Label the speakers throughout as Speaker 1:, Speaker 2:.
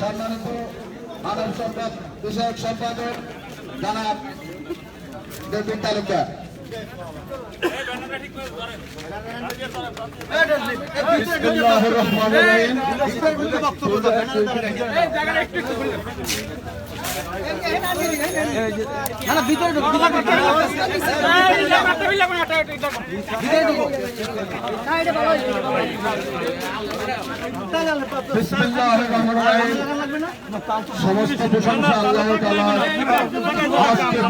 Speaker 1: সম্মানিত মানব সম্পদ বিষয়ক সম্পাদক জানাব দেবী তালুকদার বিসমিল্লাহির সমস্ত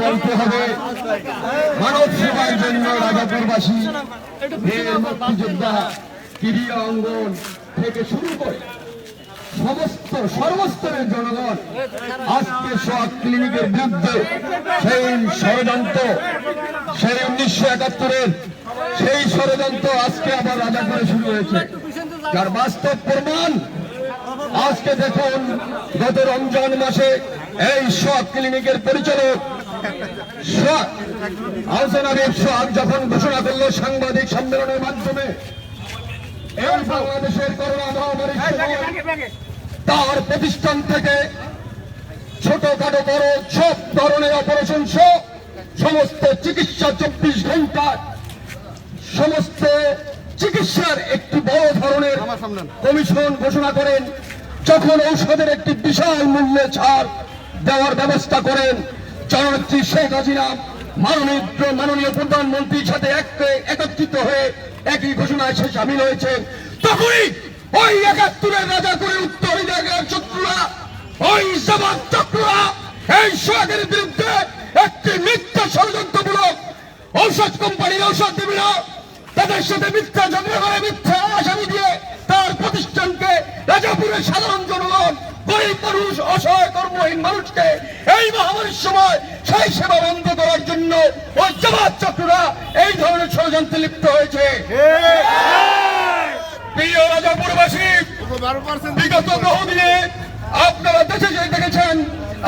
Speaker 1: বলতে হবে মানব সেবার জন্য রাজাপুরবাসী মুক্তিযোদ্ধা ক্রীড়া অঙ্গন থেকে শুরু করে সমস্ত, সর্বস্তরের জনগণ আজকে সোয়াক ক্লিনিকের বিরুদ্ধে সেই ষড়যন্ত্র, সেই উনিশশো একাত্তরের সেই ষড়যন্ত্র আজকে আবার রাজাপুরে শুরু হয়েছে। যার বাস্তব প্রমাণ, আজকে দেখুন গত রমজান মাসে এই সোয়াক ক্লিনিকের পরিচালক সোয়াক আরিফ সোহাগ যখন ঘোষণা করল সাংবাদিক সম্মেলনের মাধ্যমে এই বাংলাদেশের করোনা মহামারীর তার প্রতিষ্ঠান থেকে ছোটখাটো বড় সব ধরনের অপারেশন সহ সমস্ত চিকিৎসা চব্বিশ ঘণ্টা সমস্ত চিকিৎসার একটি বড় ধরনের কমিশন ঘোষণা করেন। যখন ঔষধের একটি বিশাল মূল্যে ছাড় দেওয়ার ব্যবস্থা করেন জননেত্রী শেখ হাসিনা মাননীয় মাননীয় প্রধানমন্ত্রীর সাথে এক- একত্রিত হয়ে একই ঘোষণায় সে সামিল হয়েছে। তখনই ওই একাত্তরের রাজা করে উত্তর শত্রুরা ওই জামাত চক্ররা, এই সোহাগের বিরুদ্ধে একটি মিথ্যা ষড়যন্ত্রমূলক ঔষধ কোম্পানির ঔষধ দেবে না। তাদের সাথে মিথ্যা ঝগড়া করে, মিথ্যা আসামি দিয়ে তার প্রতিষ্ঠানকে রাজাপুরের সাধারণ জনগণ গরিব মানুষ অসহায় কর্মহীন মানুষকে এই মহামারীর সময় সেই সেবা বন্ধ করার জন্য ওই জামাত চক্ররা এই ধরনের ষড়যন্ত্রে লিপ্ত হয়েছে। প্রিয় রাজাপুরবাসী, বিগত বহুদিনে আপনারা দেশে যে দেখেছেন,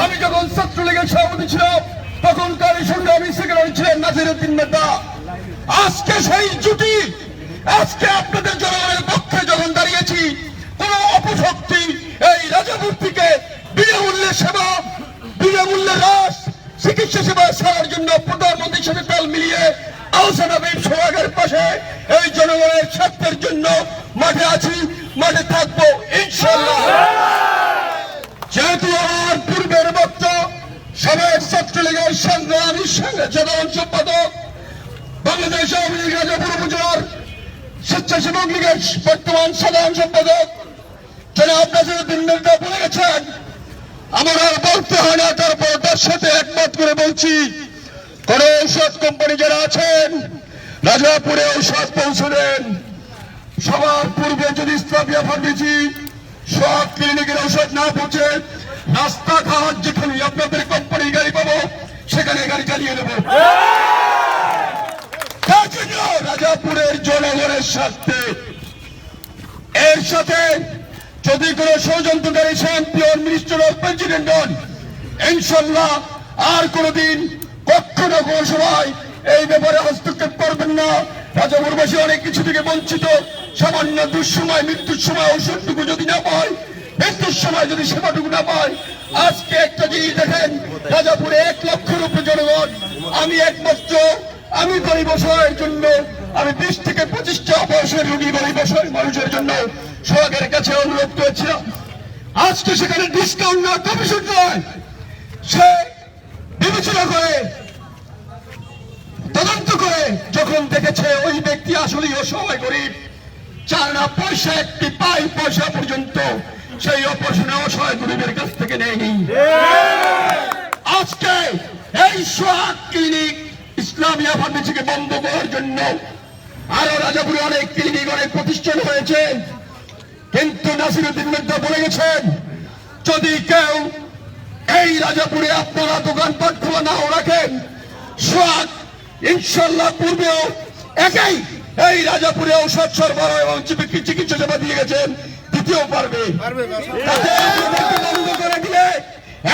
Speaker 1: আমি যখন ছাত্রলীগের সভাপতি ছিলাম, তখনকার এই সংগ্রামী সেক্রেটারি ছিলেন নাজির উদ্দিন মেদা আজকে সেই জুটি আলোচনা সোহাগের পাশে এই জনগণের স্বার্থের জন্য মাঠে আছি, মাঠে থাকব ইনশাল্লাহ যেহেতু আমার পূর্বের বক্ত সাবেক ছাত্রলীগের সংগ্রামী সাধারণ সম্পাদক, বাংলাদেশ আওয়ামী লীগ রাজাপুর উপজেলার স্বেচ্ছাসেবক লীগের বর্তমান সাধারণ সম্পাদক, জনাব নাজিরুদ্দিন মির্জা বলে গেছেন, আমার আর বলতে হয় না, তারপর তার সাথে একমত করে বলছি কোন ঔষধ কোম্পানি যারা আছেন, রাজাপুরে ঔষধ পৌঁছে দেন সবার পূর্বে যদি ইসলামিয়া ফার্মেসি সব ক্লিনিকের ঔষধ না পৌঁছে রাস্তা ঘাট যেখানে আপনাদের কোম্পানি গাড়ি পাবো, সেখানে গাড়ি চালিয়ে জন্য রাজাপুরের জনগণের স্বার্থে। এর সাথে যদি কোন ষড়যন্ত্রকারী চ্যাম্পিয়ন মিনিস্টার অফ প্রেসিডেন্ট হন, ইনশাল্লাহ আর কোনদিন কখনো কোন সময় এই ব্যাপারে হস্তক্ষেপ করবেন না। রাজাপুরবাসী অনেক কিছু থেকে বঞ্চিত। সামান্য দুঃসময়, মৃত্যুর সময় ঔষধটুকু যদি না পায়, মৃত্যুর সময় যদি সেবাটুকু না পায়, আজকে একটা জিনিস দেখেন, রাজাপুরে এক লক্ষের উপরে জনগণ। আমি একমাত্র আমি গরিব অসহায়ের জন্য, আমি বিশ থেকে পঁচিশটা বয়সের রোগী গরিব অসহায় মানুষের জন্য সোহাগের কাছে অনুরোধ করেছিলাম। আজকে সেখানে ডিসকাউন্ট না কমিশন নয়। সে বিবেচনা করে, তদন্ত করে, যখন দেখেছে ওই ব্যক্তি আসলেই অসহায় গরিব চার না পয়সা, একটি পাই পয়সা পর্যন্ত, সেই অপারেশনে অসহায় গরিবের কাছ থেকে নেয়নি আজকে এই সোহাগ ক্লিনিক ইসলামিয়া ফার্মেসিকে বন্ধ করার জন্য আরও রাজাপুরে অনেক ক্লিনিক, অনেক প্রতিষ্ঠান হয়েছে। কিন্তু নাসিরুদ্দিন মির্জা বলে গেছেন, যদি কেউ এই রাজাপুরে আপনারা দোকানপাট খোলা নাও রাখেন। সোহাগ ইনশাল্লাহ পূর্বেও একাই এই রাজাপুরে ঔষধ সরবরাহ এবং চিকিৎসা সেবা দিয়ে গেছেন দ্বিতীয় পারবে। করে দিলে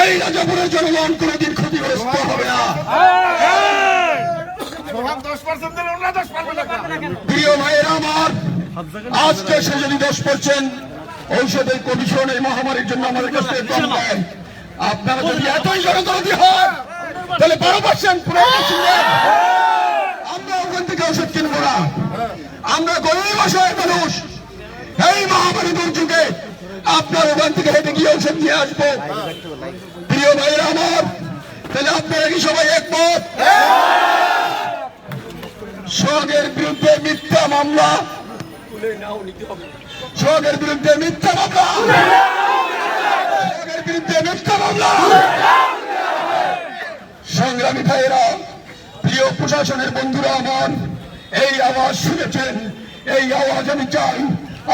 Speaker 1: এই রাজাপুরের জনগণ কোনোদিন ক্ষতিগ্রস্ত হবে না। প্রিয় ভাইয়েরা আমার আজকে সে যদি দোষ করছেন ঔষধের কমিশন এই মহামারীর জন্য আমাদের কাছে কম দেয় আপনারা যদি এতই জনদরদি হন, তাহলে বারো পার্সেন্ট আমরা ওখান থেকে ওষুধ কিনবো না। আমরা গরিব অসহায় মানুষ। এই মহামারী দুর্যোগে আপনার ওখান থেকে হেঁটে গিয়ে ওষুধ নিয়ে আসব। প্রিয় ভাইয়েরা আমার, তাহলে আপনারা কি সবাই একমত? সোহাগের বিরুদ্ধে মিথ্যা মামলা। সোহাগের বিরুদ্ধে মিথ্যা মামলা। সংগ্রামী ভাইয়েরা, প্রিয় প্রশাসনের বন্ধুরা আমার, এই আওয়াজ শুনেছেন, এই আওয়াজ আমি চাই,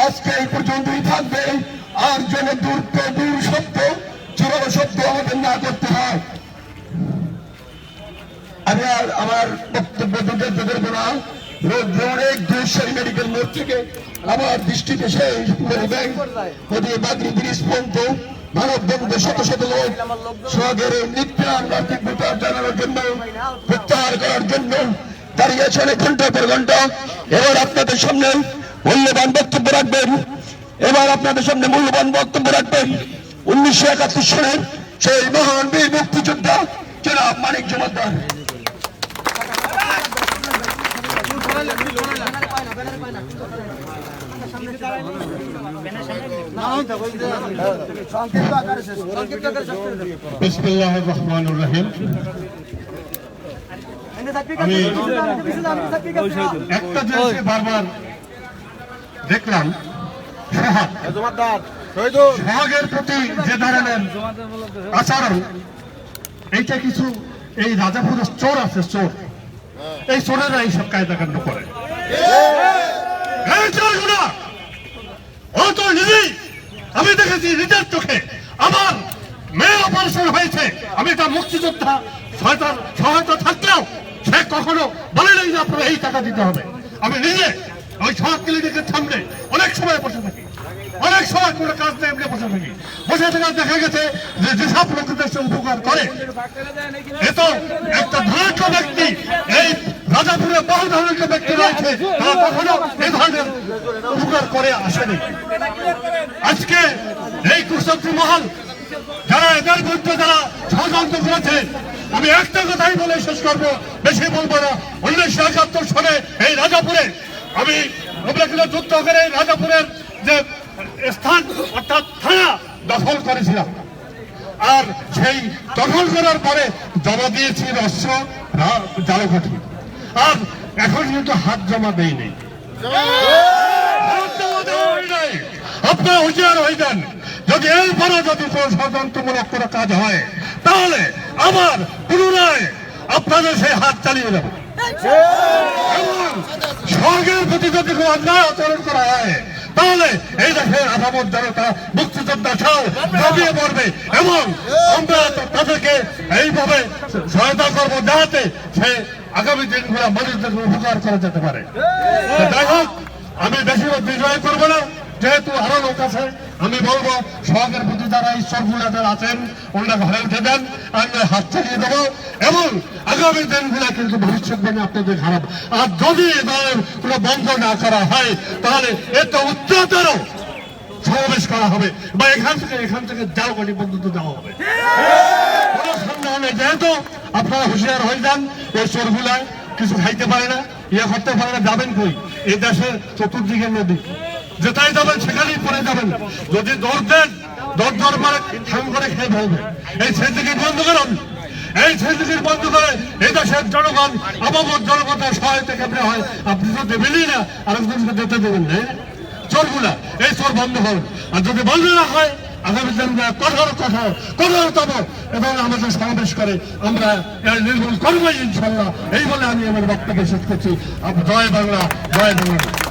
Speaker 1: আজকে এই পর্যন্তই থাকবে। আর যেন দূর দূর শব্দ জোরালো শব্দ আমাদের না করতে হয়। আমি আর আমার বক্তব্য দুটো দেবের না। অনেক দূর মেডিকেল মোড় থেকে আমার দৃষ্টিতে সেই ব্যাংক বাগরি ব্রিজ পর্যন্ত মানব বন্ধু শত শত লোক সোহাগের নিত্যান রাত্রিক জানানোর জন্য প্রত্যাহার করার জন্য দাঁড়িয়েছে অনেক ঘণ্টা পর ঘণ্টা। এবার আপনাদের সামনে মূল্যবান বক্তব্য রাখবেন। এবার আপনাদের সামনে মূল্যবান বক্তব্য রাখবেন। উনিশশো একাত্তর সালের সেই মহান বীর মুক্তিযোদ্ধা জনাব মানিক জমাদ্দার
Speaker 2: আমি একটা জিনিস বারবার দেখলাম সোহাগ। সোহাগের প্রতি যে ধরনের আচরণ এইটা কিছু এই রাজাপুরের চোর আছে চোর। এই চোরেরা এইসব কায়দাকাণ্ড করে। এই চোরগুলা ও তো নিজেই আমি দেখেছি নিজের চোখে আমার মেয়ে অপারেশন হয়েছে। আমি তার মুক্তিযোদ্ধা, সহায়তা থাকলেও সে কখনো বলে নাই যে আপনারা এই টাকা দিতে হবে। আমি নিজে ওই সমাজ ক্লিনিকের সামনে অনেক সময় বসে থাকি। অনেক সময় কোনো কাজ নেই, এমনি বসে থাকি। বসে থাকা দেখা গেছে যে যেসব লোকদের সে উপকার করে, এ তো একটা ধনাঢ্য ব্যক্তি, এই রাজাপুরে বহু ধরনের ব্যক্তি রয়েছে তারা কখনো এই ধরনের উপকার করে আসেনি। আজকে এই কুশক্তি মহল যারা এদের বিরুদ্ধে যারা ষড়যন্ত্র করেছে আমি একটা কথাই বলে শেষ করব বেশি বলব না। উনিশশো একাত্তর সালে এই রাজাপুরে আমি আমরা যুদ্ধ করে রাজাপুরের যে স্থান অর্থাৎ থানা দখল করেছিলাম। আর সেই দখল করার পরে জমা দিয়েছি অস্ত্র জালকাঠি আর এখন কিন্তু হাত জমা হয় নাই। আপনারা হুঁশিয়ার হয়ে যান যদি এরপরে যদি ষড়যন্ত্রমূলক কোনো কাজ হয়, তাহলে আবার পুনরায় আপনাদের সেই হাত চালিয়ে এবং সরকারের প্রতি যদি কোনো অন্যায় আচরণ করা হয়, তাহলে এই দেশে আধামত জনতা, মুক্তিযোদ্ধা ছাড় দাবিয়ে পড়বে এবং আমরা তাদেরকে এইভাবে সহায়তা করব যাতে সে আগামী দিনগুলো মানুষদের উপকার করা যেতে পারে। যাই হোক, আমি বেশিরভাগ বিজয় করব না। যেহেতু আরও লোক আছে, আমি বলব, সহকের প্রতি যারা ঈশ্বর যারা আছেন, ওনারা ঘরে উঠে দেন আমরা হাত চালিয়ে দেবো। এবং আগামী দিনগুলো কিন্তু ভবিষ্যৎ দিনে আপনাদের খারাপ। আর যদি ধরনের কোনো বন্ধ না করা হয়, তাহলে এত উচ্চতর সমাবেশ করা হবে বা এখান থেকে এখান থেকে গাড়ি পর্যন্ত দেওয়া হবে। কোনো সন্দেহ নেই, যেহেতু আপনারা হুঁশিয়ার হয়ে যান ওই চোরগুলা কিছু খাইতে পারে না ইয়ে করতে পারে না, যাবেন কই? এই দেশের চতুর্দিকে নদী। যেটাই যাবেন, সেখানেই পড়ে যাবেন। যদি দৌড় দেন, দৌড় দৌড় মারে ঠাং করে খেয়ে ফেলবে এই সেদিকে বন্ধ করুন। এই সেদিকে বন্ধ করে এই দেশের জনগণ আবাবত জনগণের সহায়তা কেমনে হয়, আপনি তো দেবেনই না, আরেকজনকে দিতে দেবেন না চোরগুলা এই চোর বন্ধ করুন। আর যদি বন্ধ না হয় আগামী দিনগুলো কঠোর কঠোর কঠোরতম এবং আমাদের সমাবেশ করে আমরা এর নির্মূল করব ইনশাল্লাহ এই বলে আমি আমার বক্তব্য শেষ করছি। জয় বাংলা জয় বাংলা